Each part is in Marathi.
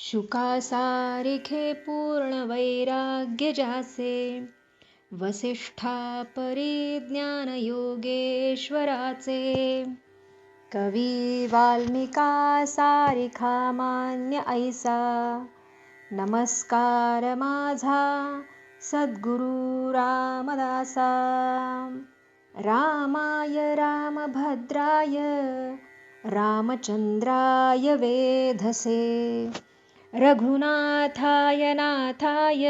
शुकासारिखे पूर्ण वैराग्य जासे वसिष्ठा परिज्ञान योगेश्वराचे कवी वाल्मिका सारिखा मान्य ऐसा। नमस्कार माझा सद्गुरु रामदासा। रामाय रामभद्राय रामचंद्राय वेधसे। रघुनाथाय नाथाय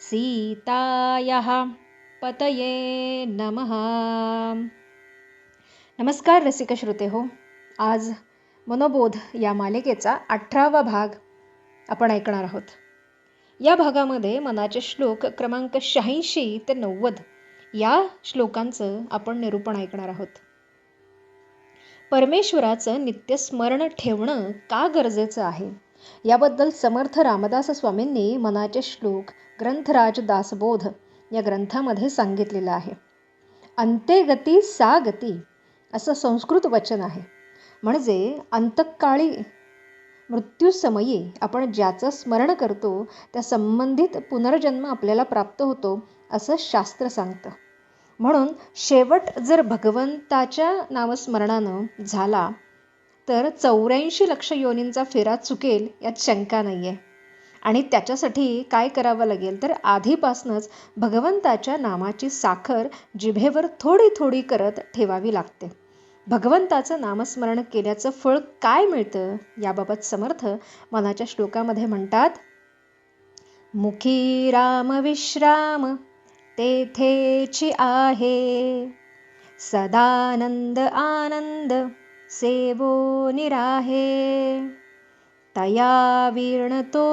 सीतायाः पतये नमः। नमस्कार रसिक श्रोते हो आज मनोबोध या मालिकेचा अठरावा भाग आपण ऐकणार आहोत. या भागामध्ये मनाचे श्लोक क्रमांक शहाऐंशी ते नव्वद या श्लोकांचं आपण निरूपण ऐकणार आहोत. परमेश्वराचं नित्यस्मरण ठेवणं का गरजेचं आहे? याबद्दल समर्थ रामदास स्वामींनी मनाचे श्लोक ग्रंथराज दासबोध या ग्रंथामध्ये सांगितलेलं आहे. अंते गती सा गती असं संस्कृत वचन आहे. म्हणजे अंतकाळी मृत्यूसमयी आपण ज्याचं स्मरण करतो त्या संबंधित पुनर्जन्म आपल्याला प्राप्त होतो असं शास्त्र सांगतं. म्हणून शेवट जर भगवंताच्या नामस्मरणानं झाला तर चौऱ्याऐंशी लक्ष योनींचा फेरा चुकेल यात शंका नाही आहे आणि त्याच्यासाठी काय करावं लागेल? तर आधीपासूनच भगवंताच्या नामाची साखर जिभेवर थोडी थोडी करत ठेवावी लागते. भगवंताचं नामस्मरण केल्याचं फळ काय मिळतं याबाबत समर्थ मनाच्या श्लोकामध्ये म्हणतात मुखी राम विश्राम तेथेची आहे. सदानंद आनंद सेवो निराहे। तया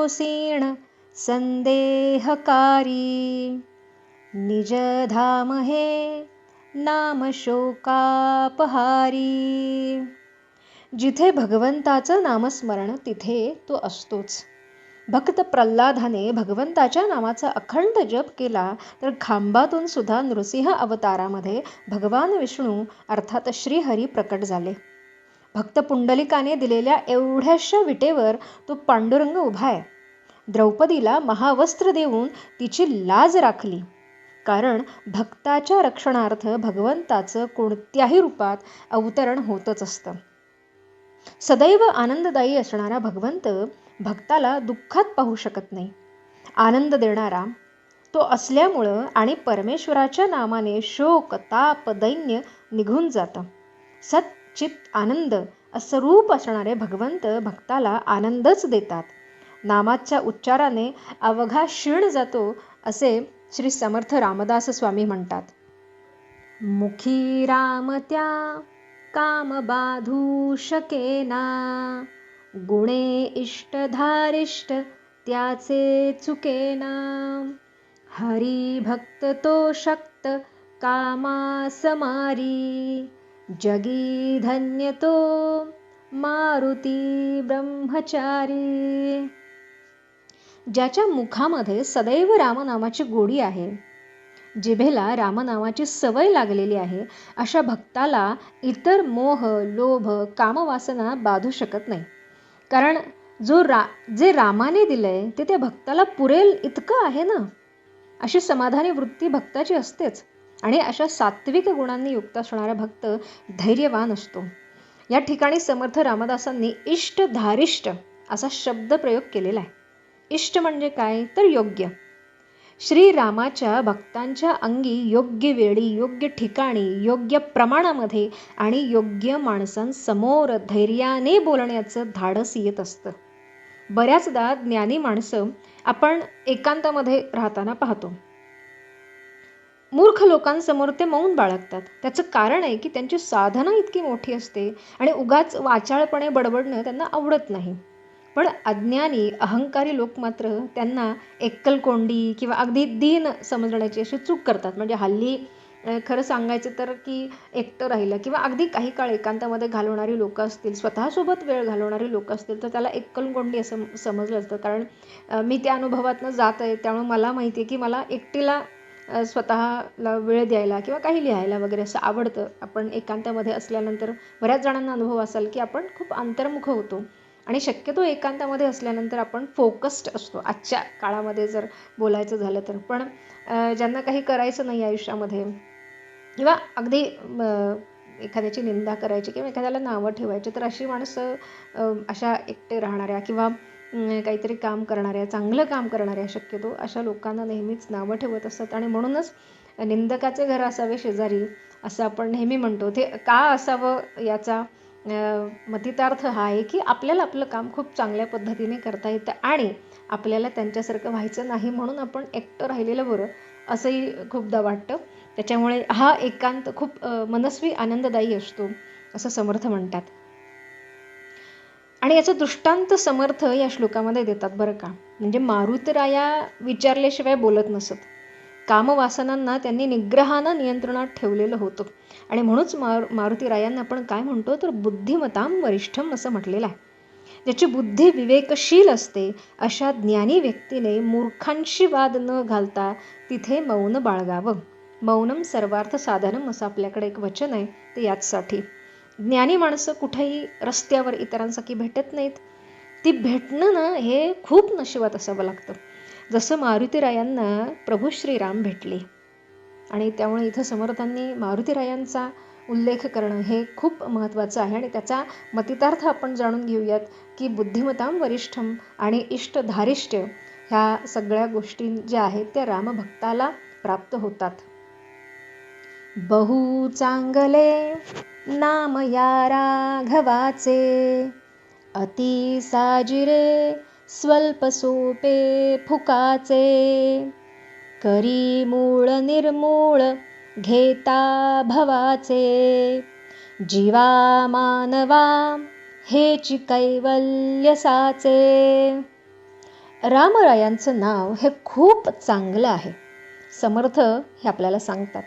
सीण संदेहकारी। निजधाम हे नाम शोकापहारी। जिथे भगवंताचं नामस्मरण तिथे तो असतोच. भक्त प्रल्हादाने भगवंताच्या नावाचा अखंड जप केला तर खांबातून सुद्धा नृसिंह अवतारामध्ये भगवान विष्णू अर्थात श्रीहरी प्रकट झाले. भक्त पुंडलिकाने दिलेल्या एवढ्याशा विटेवर तो पांडुरंग उभा आहे. द्रौपदीला महावस्त्र देऊन तिची लाज राखली. कारण भक्ताच्या रक्षणार्थ भगवंताचं कोणत्याही रूपात अवतरण होतच असतं. सदैव आनंददायी असणारा भगवंत भक्ताला दुःखात पाहू शकत नाही. आनंद देणारा तो असल्यामुळं आणि परमेश्वराच्या नामाने शोक ताप दैन्य निघून जातं. चित्त आनंद असं रूप असणारे भगवंत भक्ताला आनंदच देतात. नामाच्या उच्चाराने अवघा क्षीण जातो असे श्री समर्थ रामदास स्वामी म्हणतात. मुखी राम त्या काम बाधू शकेना गुणे इष्टधारिष्ट त्याचे चुकेना हरी भक्त तो शक्त कामा समारी. जगी धन्यतो मारुती ब्रह्मचारी. ज्याच्या मुखामध्ये सदैव रामनामाची गोडी आहे जिभेला रामनामाची सवय लागलेली आहे अशा भक्ताला इतर मोह लोभ कामवासना बाधू शकत नाही. कारण जो रा जे रामाने दिलंय ते त्या भक्ताला पुरेल इतकं आहे ना? अशी समाधानी वृत्ती भक्ताची असतेच. आणि अशा सात्विक गुणांनी युक्त असणारा भक्त धैर्यवान असतो. या ठिकाणी समर्थ रामदासांनी इष्ट धारिष्ट असा शब्द प्रयोग केलेला आहे. इष्ट म्हणजे काय? तर योग्य. श्रीरामाच्या भक्तांच्या अंगी योग्य वेळी योग्य ठिकाणी योग्य प्रमाणामध्ये आणि योग्य माणसांसमोर धैर्याने बोलण्याचं धाडस येत असतं. बऱ्याचदा ज्ञानी माणसं आपण एकांतामध्ये राहताना पाहतो. मूर्ख लोकांसमोर ते मौन बाळगतात. त्याचं कारण आहे की त्यांची साधना इतकी मोठी असते आणि उगाच वाचाळपणे बडबडणं त्यांना आवडत नाही. पण अज्ञानी अहंकारी लोक मात्र त्यांना एक्कलकोंडी किंवा अगदी दीन समजण्याची अशी चूक करतात. म्हणजे हल्ली खरं सांगायचं तर की एकटं राहिलं किंवा अगदी काही काळ एकांतामध्ये घालवणारी लोकं असतील स्वतःसोबत वेळ घालवणारी लोकं असतील तर त्याला एक्कलकोंडी असं समजलं असतं कारण मी त्या अनुभवातनं जात आहे त्यामुळे मला माहिती आहे की मला एकटीला स्वतःला वेळ द्यायला किंवा काही लिहायला वगैरे असं आवडतं. आपण एकांतामध्ये असल्यानंतर बऱ्याच जणांना अनुभव असाल की आपण खूप अंतर्मुख होतो. आणि शक्यतो एकांतामध्ये असल्यानंतर आपण फोकस्ड असतो. आजच्या काळामध्ये जर बोलायचं झालं तर. पण ज्यांना काही करायचं नाही आयुष्यामध्ये किंवा अगदी एखाद्याची निंदा करायची किंवा एखाद्याला नावं ठेवायची तर अशी माणसं अशा एकटे राहणाऱ्या किंवा काहीतरी काम करणाऱ्या चांगलं काम करणाऱ्या शक्यतो अशा लोकांना नेहमीच नावं ठेवत असतात. आणि म्हणूनच निंदकाचे घर असावे शेजारी असं आपण नेहमी म्हणतो. ते का असावं याचा मतितार्थ हा आहे की आपल्याला आपलं काम खूप चांगल्या पद्धतीने करता येतं आणि आपल्याला त्यांच्यासारखं व्हायचं नाही म्हणून आपण एकटं राहिलेलं बरं असंही खूपदा वाटतं. त्याच्यामुळे हा एकांत खूप मनस्वी आनंददायी असतो असं समर्थ म्हणतात. आणि याचं दृष्टांत समर्थ या श्लोकामध्ये देतात बरं का. म्हणजे मारुतराया विचारल्याशिवाय बोलत नसत. कामवासनांना त्यांनी निग्रहानं नियंत्रणात ठेवलेलं होतं. आणि म्हणूनच मार मारुतीरायांना आपण काय म्हणतो? तर बुद्धिमताम वरिष्ठम असं म्हटलेलं आहे. ज्याची बुद्धी विवेकशील असते अशा ज्ञानी व्यक्तीने मूर्खांशी वाद न घालता तिथे मौन बाळगावं. मौनम सर्वार्थ साधनम असं आपल्याकडे एक वचन आहे ते याचसाठी. ज्ञानी माणसं कुठेही रस्त्यावर इतरांसाठी भेटत नाहीत. ती भेटणं ना हे खूप नशिबात असावं लागतं. जसं मारुतीरायांना प्रभू श्रीराम भेटले. आणि त्यामुळे इथं समर्थांनी मारुतीरायांचा उल्लेख करणं हे खूप महत्त्वाचं आहे. आणि त्याचा मतितार्थ आपण जाणून घेऊयात की बुद्धिमताम वरिष्ठम आणि इष्टधारिष्ट ह्या सगळ्या गोष्टी ज्या आहेत त्या रामभक्ताला प्राप्त होतात. बहु चांगले नाम या राघवाचे. अति साजिरे स्वल्प सोपे फुकाचे. करी मूळ निर्मूळ घेता भवाचे. जीवा मानवा हेची कैवल्य साचे. रामरायांचं नाव हे खूप चांगलं आहे. समर्थ हे आपल्याला सांगतात.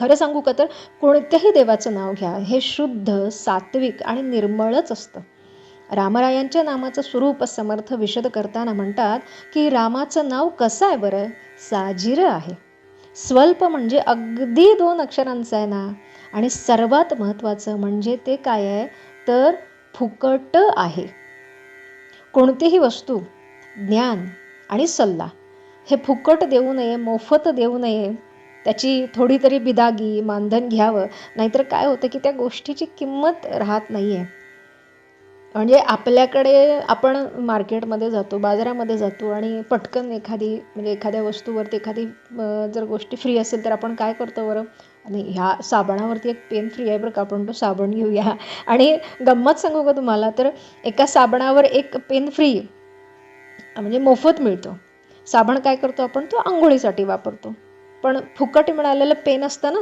खरं सांगू का तर? कोणत्याही देवाचं नाव घ्या हे शुद्ध सात्विक आणि निर्मळच असतं. रामरायांच्या नामाचं स्वरूप समर्थ विशद करताना म्हणतात की रामाचं नाव कसं आहे बरं? साजिरं आहे. स्वल्प म्हणजे अगदी दोन अक्षरांचं आहे ना? आणि सर्वात महत्त्वाचं म्हणजे ते काय आहे? तर फुकट आहे. कोणतीही वस्तू ज्ञान आणि सल्ला हे फुकट देऊ नये मोफत देऊ नये त्याची थोडी तरी बिदागी मानधन घ्यावं. नाहीतर काय होतं की त्या गोष्टीची किंमत राहत नाही आहे म्हणजे आपल्याकडे आपण मार्केटमध्ये जातो बाजारामध्ये जातो आणि पटकन एखादी म्हणजे एखाद्या वस्तूवरती एखादी जर गोष्टी फ्री असेल तर आपण काय करतो बरं? आणि ह्या साबणावरती एक पेन फ्री आहे बरं का आपण तो साबण घेऊया. आणि गंमत सांगू का तुम्हाला? तर एका साबणावर एक पेन फ्री म्हणजे मोफत मिळतो. साबण काय करतो आपण? तो आंघोळीसाठी वापरतो. पण फुकट मिळालेलं पेन असतं ना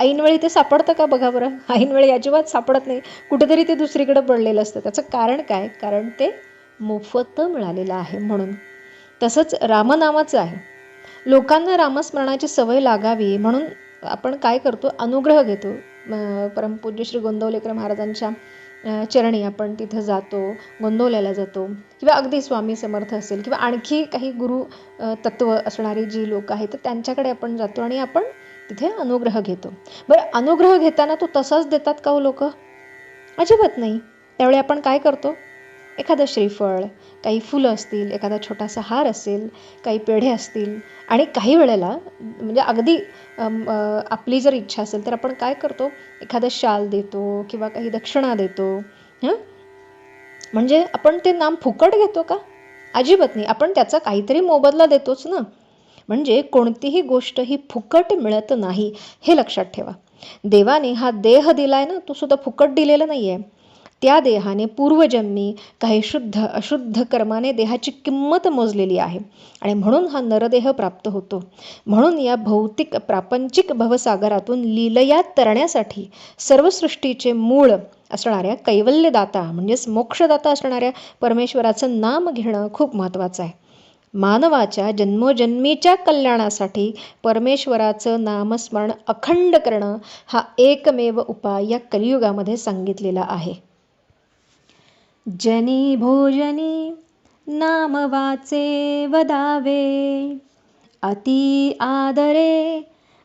ऐनवेळी ते सापडतं का बघा बरं? ऐनवेळी अजिबात सापडत नाही. कुठेतरी ते दुसरीकडे पडलेलं असतं. त्याचं कारण काय? कारण ते मोफत मिळालेलं आहे म्हणून. तसंच रामनामाचं आहे. लोकांना रामस्मरणाची सवय लागावी म्हणून आपण काय करतो? अनुग्रह घेतो. परमपूज्य श्री गोंदवलेकर महाराजांच्या चरणी आपण तिथं जातो गोंदवल्याला जातो. किंवा अगदी स्वामी समर्थ असेल किंवा आणखी काही गुरु तत्व असणारी जी लोक आहेत तर त्यांच्याकडे आपण जातो आणि आपण तिथे अनुग्रह घेतो. बरं अनुग्रह घेताना तो तसाच देतात का हो लोक? अजिबात नाही. त्यावेळी आपण काय करतो? एखादं श्रीफळ काही फुलं असतील एखादा छोटासा हार असेल काही पेढे असतील आणि काही वेळेला म्हणजे अगदी आपली जर इच्छा असेल तर आपण काय करतो? एखादं शाल देतो किंवा काही दक्षिणा देतो हां? म्हणजे आपण ते नाम फुकट घेतो का? अजिबात नाही. आपण त्याचा काहीतरी मोबदला देतोच ना. म्हणजे कोणतीही गोष्ट ही फुकट मिळत नाही. हे लक्षात ठेवा. देवाने हा देह दिलाय ना तो सुद्धा फुकट दिलेला नाही आहे त्या देहाने पूर्वजन्मी काही शुद्ध अशुद्ध कर्माने देहाची किंमत मोजलेली आहे. आणि म्हणून हा नरदेह प्राप्त होतो. म्हणून या भौतिक प्रापंचिक भवसागरातून लीलयात तरण्यासाठी सर्व सृष्टीचे मूळ असणाऱ्या कैवल्यदाता म्हणजेच मोक्षदाता असणाऱ्या परमेश्वराचं नाम घेणं खूप महत्त्वाचं आहे. मानवाच्या जन्मोजन्मीच्या कल्याणासाठी परमेश्वराचं नामस्मरण अखंड करणं हा एकमेव उपाय या कलियुगामध्ये सांगितलेला आहे. जनी भोजनी नाम वाचे वदावे। अति आदरे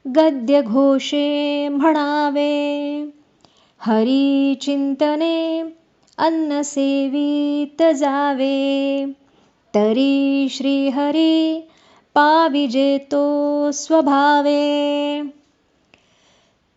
गद्य घोषे म्हणावे। हरी चिंतने अन्न सेवित जावे। तरी श्रीहरी पाविजेतो स्वभावे।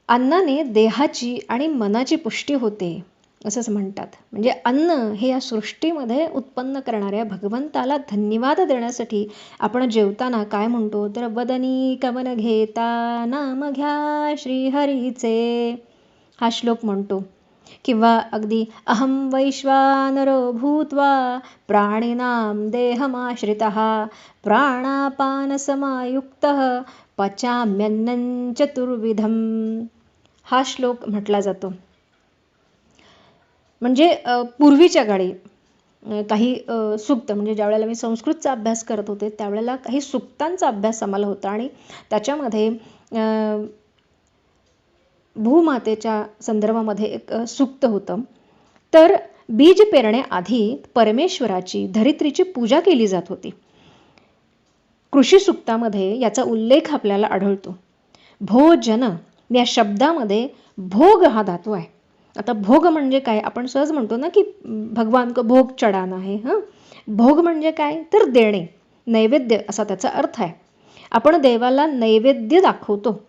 अन्नाने देहाची आणि मनाची पुष्टी होते। असंच म्हणतात. म्हणजे अन्न हे या सृष्टीमध्ये उत्पन्न करणाऱ्या भगवंताला धन्यवाद देण्यासाठी आपण जेवताना काय म्हणतो? तर वदनी कमन घेता नाम घ्या श्रीहरीचे. हा श्लोक म्हणतो. किंवा अगदी अहम वैश्वानरो भूत्वा प्राणिनां देहमाश्रित प्राणापानसमायुक्तः पचाम्यन्नं चतुर्विधम. हा श्लोक म्हटला जातो. म्हणजे पूर्वीच्या काळी काही सुक्त म्हणजे ज्यावेळेला मी संस्कृतचा अभ्यास करत होते त्यावेळेला काही सुक्तांचा अभ्यास आम्हाला होता आणि त्याच्यामध्ये भूमातेच्या संदर्भामध्ये एक सुक्त होतं. तर बीज पेरण्याआधी परमेश्वराची धरित्रीची पूजा केली जात होती. कृषी सुक्तामध्ये याचा उल्लेख आपल्याला आढळतो. भोजन या शब्दामध्ये भोग हा धातू आहे. आता भोग म्हणजे काय? आपण सहज म्हणतो ना की भगवान क भोग चढाना आहे हां? भोग म्हणजे काय? तर देणे नैवेद्य असा त्याचा अर्थ आहे. आपण देवाला नैवेद्य दाखवतो.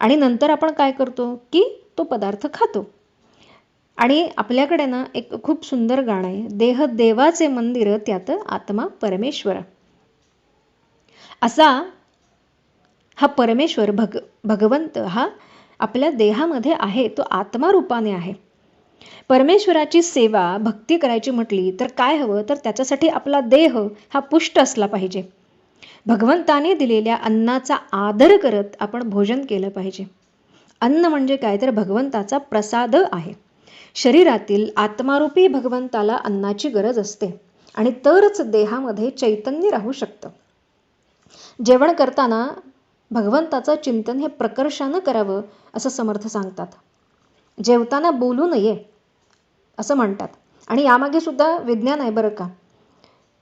आणि नंतर आपण काय करतो? की तो पदार्थ खातो. आणि आपल्याकडे ना एक खूप सुंदर गाणं आहे. देह देवाचे मंदिर त्यात आत्मा परमेश्वर. असा हा परमेश्वर भग भगवंत हा आपल्या देहामध्ये आहे तो आत्मारूपाने आहे. परमेश्वराची सेवा भक्ती करायची म्हटली तर काय हवं? तर त्याच्यासाठी आपला देह हा पुष्ट असला पाहिजे. भगवंताने दिलेल्या अन्नाचा आदर करत आपण भोजन केलं पाहिजे. अन्न म्हणजे काय? तर भगवंताचा प्रसाद आहे. शरीरातील आत्मारूपी भगवंताला अन्नाची गरज असते आणि तरच देहामध्ये चैतन्य राहू शकतं. जेवण करताना भगवंताचं चिंतन हे प्रकर्षानं करावं असं समर्थ सांगतात. जेवताना बोलू नये असं म्हणतात. आणि यामागे सुद्धा विज्ञान आहे बरं का.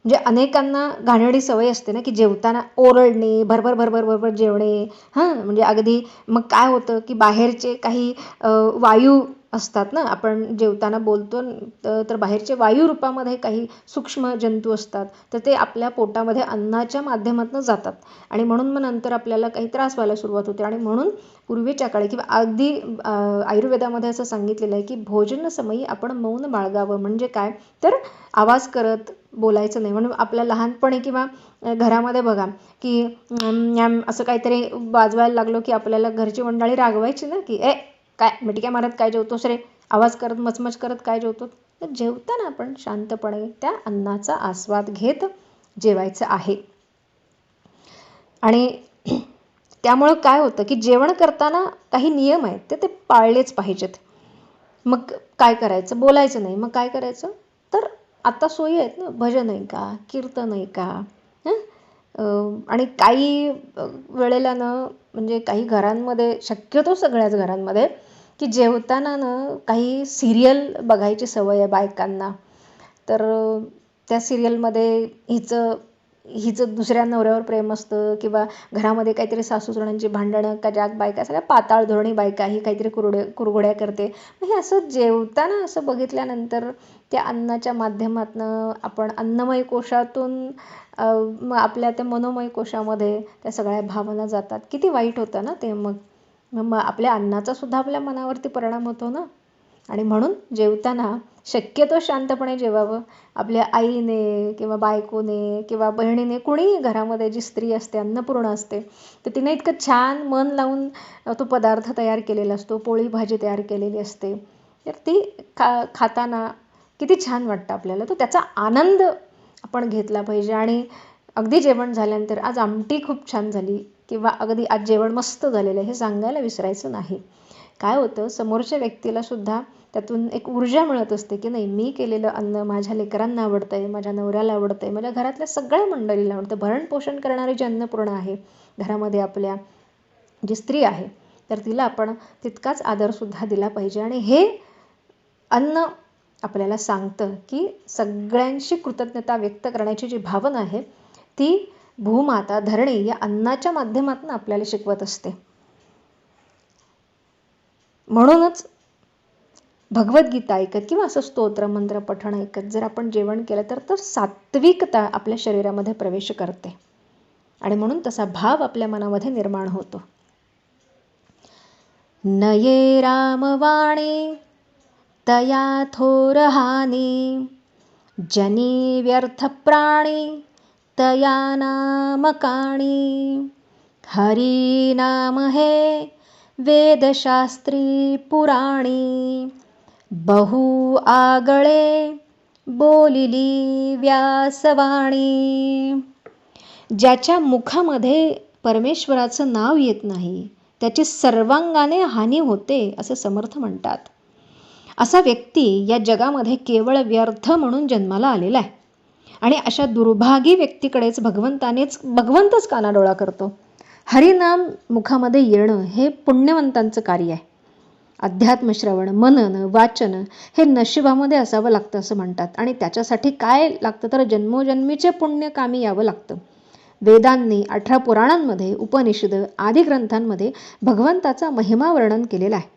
म्हणजे अनेकांना घाणेरडी सवय असते ना की जेवताना ओरडणे भरभर भरभर भरभर जेवणे. हां म्हणजे अगदी मग काय होतं की बाहेरचे काही वायू असतात ना. आपण जेवताना बोलतो तर बाहेरचे वायू रूपामध्ये काही सूक्ष्म जंतू असतात तर ते आपल्या पोटामध्ये अन्नाच्या माध्यमातून जातात. आणि म्हणून मग नंतर आपल्याला काही त्रास व्हायला सुरुवात होते. आणि म्हणून पूर्वीच्या काळी किंवा अगदी आयुर्वेदामध्ये असं सांगितलेलं आहे की भोजन समयी आपण मौन बाळगावं. म्हणजे काय? तर आवाज करत बोलायचं नाही. म्हणून आपल्या लहानपणी किंवा घरामध्ये बघा की असं काहीतरी वाजवायला लागलो की आपल्याला घरची मंडळी रागवायची ना की ए काय मिटक्या मारत काय जेवतोस रे? आवाज करत मचमच करत काय जेवतो तर जेवताना आपण शांतपणे त्या अन्नाचा आस्वाद घेत जेवायचं आहे. आणि त्यामुळं काय होतं की जेवण करताना काही नियम आहेत ते ते पाळलेच पाहिजेत. मग काय करायचं? बोलायचं नाही. मग काय करायचं? तर आता सोयी आहेत ना. भजन आहे का कीर्तन आहे का आणि काही वेळेला ना म्हणजे काही घरांमध्ये शक्यतो सगळ्याच घरांमध्ये की जेवताना ना काही सिरियल बघायची सवय आहे बायकांना. तर त्या सिरियलमध्ये हिचं हिचं दुसऱ्या नवऱ्यावर प्रेम असतं किंवा घरामध्ये काहीतरी सासूसुणांची भांडणं का जाग बायका सगळ्या पाताळ धोरणी बायका ही काहीतरी कुरडे कुरघोड्या करते. मग हे असं जेवताना असं बघितल्यानंतर त्या अन्नाच्या माध्यमातनं आपण अन्नमय कोशातून मग आपल्या त्या मनोमय कोशामध्ये त्या सगळ्या भावना जातात. किती वाईट होतं ना ते मग. मग आपल्या अन्नाचा सुद्धा आपल्या मनावरती परिणाम होतो ना? आणि म्हणून जेवताना शक्यतो शांतपणे जेवावं. आपल्या आईने किंवा बायकोने किंवा बहिणीने कुणीही घरामध्ये जी स्त्री असते अन्नपूर्ण असते तर तिने इतकं छान मन लावून तो पदार्थ तयार केलेला असतो पोळी भाजी तयार केलेली असते. तर ती खा खाताना किती छान वाटतं आपल्याला. तर त्याचा आनंद आपण घेतला पाहिजे. आणि अगदी जेवण झाल्यानंतर आज आमटी खूप छान झाली. किंवा अगदी आज जेवण मस्त झालेलं आहे हे सांगायला विसरायचं नाही. काय होतं समोरच्या व्यक्तीला सुद्धा त्यातून एक ऊर्जा मिळत असते की नाही मी केलेलं अन्न माझ्या लेकरांना आवडतं आहे माझ्या नवऱ्याला आवडतं आहे माझ्या घरातल्या सगळ्या मंडळीला आवडतं. भरणपोषण करणारी जी अन्नपूर्ण आहे घरामध्ये आपल्या जी स्त्री आहे तर तिला आपण तितकाच आदरसुद्धा दिला पाहिजे. आणि हे अन्न आपल्याला सांगतं की सगळ्यांशी कृतज्ञता व्यक्त करण्याची जी भावना आहे ती भूमाता धरणी या अन्नाच्या माध्यमातून आपल्याला शिकवत असते. म्हणूनच भगवद्गीता ऐकत किंवा असं स्तोत्र मंत्र पठण ऐकत जर आपण जेवण केलं तर तर सात्विकता आपल्या शरीरामध्ये प्रवेश करते. आणि म्हणून तसा भाव आपल्या मनामध्ये निर्माण होतो. नये रामवाणी तया थोरहानी जनी व्यर्थ प्राणी तया नामकाणी हरी नाम हे वेदशास्त्री पुराणी। बहु आगळे बोलिली व्यासवाणी। ज्याच्या मुखामध्ये परमेश्वराचं नाव येत नाही त्याची सर्वांगाने हानी होते असे समर्थ म्हणतात. असा व्यक्ती या जगामध्ये केवळ व्यर्थ म्हणून जन्माला आलेला आहे. आणि अशा दुर्भागी व्यक्तीकडेच भगवंतानेच भगवंतच कानाडोळा करतो. हरिनाम मुखामध्ये येणं हे पुण्यवंतांचं कार्य आहे. अध्यात्मश्रवण मनन वाचन हे नशिबामध्ये असावं लागतं असं म्हणतात. आणि त्याच्यासाठी काय लागतं? तर जन्मोजन्मीचे पुण्य कामी यावं लागतं. वेदांनी अठरा पुराणांमध्ये उपनिषद आदी ग्रंथांमध्ये भगवंताचा महिमा वर्णन केलेला आहे.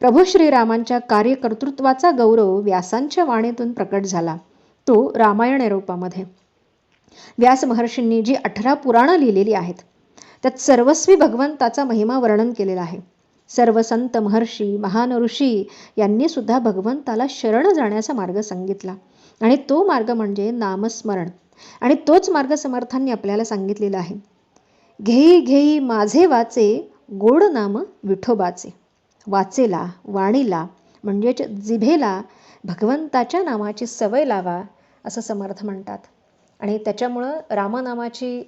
प्रभू श्रीरामांच्या कार्यकर्तृत्वाचा गौरव व्यासांच्या वाणीतून प्रकट झाला. तो रामायण रूपामध्ये व्यास महर्षींनी जी अठरा पुराणं लिहिलेली आहेत त्यात सर्वस्वी भगवंताचा महिमा वर्णन केलेला आहे. सर्व संत महर्षी महान ऋषी यांनी सुद्धा भगवंताला शरण जाण्याचा मार्ग सांगितला. आणि तो मार्ग म्हणजे नामस्मरण. आणि तोच मार्ग समर्थांनी आपल्याला सांगितलेला आहे. घेई घेई माझे वाचे गोड नाम विठोबाचे. वाचेला वाणीला म्हणजेच जिभेला भगवंताच्या नामाची सवय लावा असं समर्थ म्हणतात. आणि त्याच्यामुळं रामनामाची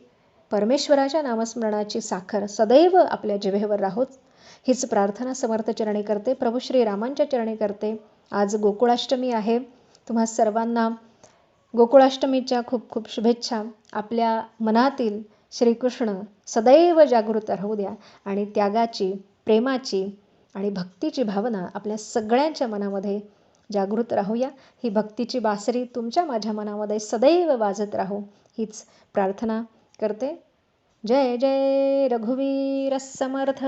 परमेश्वराच्या नामस्मरणाची साखर सदैव आपल्या जिभेवर राहोत. हीच प्रार्थना समर्थ चरणी करते. प्रभू श्रीरामांच्या चरणी करते. आज गोकुळाष्टमी आहे. तुम्हा सर्वांना गोकुळाष्टमीच्या खूप खूप शुभेच्छा. आपल्या मनातील श्रीकृष्ण सदैव जागृत राहू द्या. आणि त्यागाची प्रेमाची आणि भक्तीची भावना आपल्या सगळ्यांच्या मनामध्ये जागृत राहूया. ही भक्तीची बासरी तुमच्या माझ्या मनामध्ये सदैव वाजत राहू. हीच प्रार्थना करते. जय जय रघुवीर समर्थ.